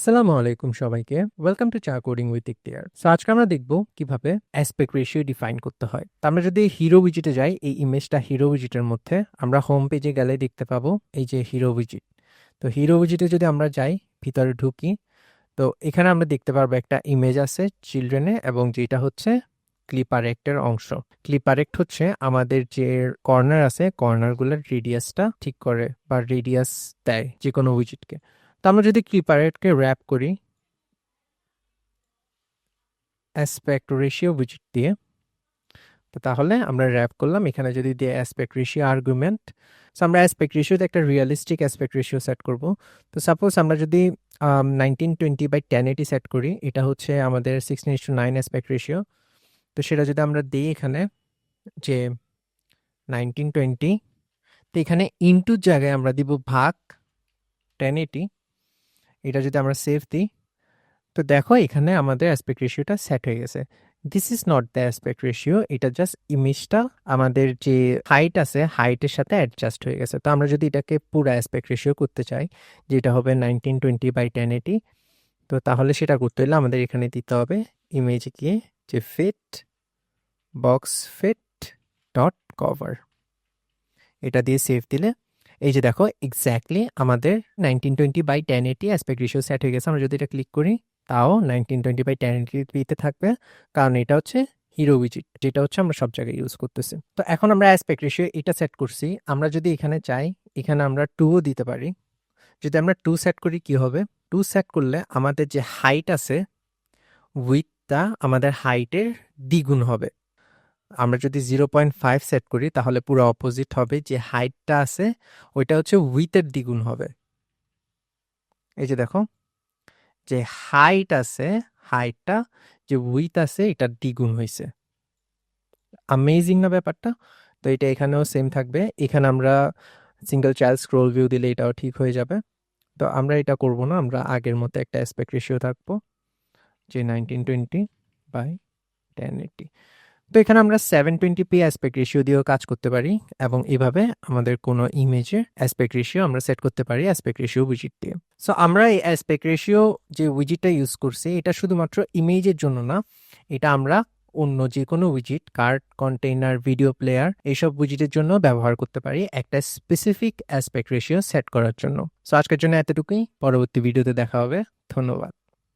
আসসালামু আলাইকুম সবাইকে। ওয়েলকাম টু চা কোডিং উইথ ইকতিয়ার সো আজকে আমরা দেখব কীভাবে অ্যাসপেক্ট রেশিও ডিফাইন করতে হয়। তো আমরা যদি হিরো উইজিটে যাই, এই ইমেজটা হিরো উইজিটের মধ্যে, আমরা হোম পেজে গেলে দেখতে পাবো এই যে হিরো উইজিট তো হিরো উইজিটে যদি আমরা যাই, ভিতরে ঢুকি, তো এখানে আমরা দেখতে পারব একটা ইমেজ আছে চিলড্রেনে এবং যেটা হচ্ছে ক্লিপারেক্টের অংশ। ক্লিপারেক্ট হচ্ছে আমাদের যে কর্নার আছে কর্নারগুলোর রেডিয়াসটা ঠিক করে বা রেডিয়াস দেয় যে কোনো উইজিটকে তো আমরা যদি ক্লিপারেটকে র্যাপ করি অ্যাসপেক্ট রেশিও উইজিট দিয়ে, তো তাহলে আমরা র্যাপ করলাম। এখানে যদি দিয়ে অ্যাসপেক্ট রেশিও আর্গুমেন্ট সো আমরা অ্যাসপেক্ট রেশিওতে একটা রিয়েলিস্টিক অ্যাসপেক্ট রেশিও সেট করব। তো সাপোজ আমরা যদি nineteen twenty by ten eighty set করি, এটা হচ্ছে আমাদের sixteen to nine aspect ratio তো সেটা যদি আমরা দিই এখানে, যে নাইনটিন টোয়েন্টি তো এখানে ইনটুর জায়গায় আমরা দিব ভাগ টেন এইটি এটা যদি আমরা সেভ দিই, তো দেখো এখানে আমাদের অ্যাসপেক্ট রেশিওটা সেট হয়ে গেছে। This is not the aspect ratio এটা জাস্ট ইমেজটা আমাদের যে হাইট আছে হাইটের সাথে অ্যাডজাস্ট হয়ে গেছে। তো আমরা যদি এটাকে পুরো অ্যাসপেক্ট রেশিও করতে চাই, যেটা হবে nineteen twenty by ten eighty তো তাহলে সেটা করতে হলে আমাদের এখানে দিতে হবে ইমেজে গিয়ে যে fit box fit dot cover এটা দিয়ে সেভ দিলে এই যে দেখো এক্স্যাক্টলি আমাদের nineteen twenty by ten eighty aspect ratio set হয়ে গেছে। আমরা যদি এটা ক্লিক করি, তাও নাইনটিন টোয়েন্টি বাই টেন এইটিতে থাকবে। কারণ এটা হচ্ছে হিরো উইজিট যেটা হচ্ছে আমরা সব জায়গায় ইউজ করতেছি। তো এখন আমরা অ্যাসপেক্ট রেশিও এটা সেট করছি। আমরা যদি এখানে চাই, এখানে আমরা টুও দিতে পারি। যদি আমরা টু সেট করি, কি হবে? টু সেট করলে আমাদের যে হাইট আছে উইথটা আমাদের হাইটের দ্বিগুণ হবে। আমরা যদি জিরো পয়েন্ট ফাইভ সেট করি, তাহলে পুরো অপোজিট হবে, যে হাইটটা আছে, ওইটা হচ্ছে উইথের দ্বিগুণ হবে। এই যে দেখো, যে হাইট আছে হাইটটা যে উইথ আছে, এটা দ্বিগুণ হয়েছে। আমেজিং না ব্যাপারটা? তো এটা এখানেও সেম থাকবে। এখানে আমরা সিঙ্গেল চাইল্ড স্ক্রোল ভিউ দিলে এটাও ঠিক হয়ে যাবে। তো আমরা এটা করব না, আমরা আগের মতো একটা অ্যাসপেক্ট রেশিও থাকব, যে nineteen twenty by ten eighty তো এখানে আমরা seven twenty P aspect ratio দিয়েও কাজ করতে পারি এবং এভাবে আমাদের কোনো ইমেজের অ্যাসপেক্ট রেশিও আমরা সেট করতে পারি অ্যাসপেক্ট রেশিও উইজিট দিয়ে। সো আমরা এই অ্যাসপেক্ট রেশিও যে উইজিটটা ইউজ করছি, এটা শুধুমাত্র ইমেজের জন্য না, এটা আমরা অন্য যে কোনো উইজিট কার্ড কন্টেইনার ভিডিও প্লেয়ার এইসব উইজিটের জন্য ব্যবহার করতে পারি একটা স্পেসিফিক অ্যাসপেক্ট রেশিও সেট করার জন্য। সো আজকের জন্য এতটুকুই। পরবর্তী ভিডিওতে দেখা হবে। ধন্যবাদ।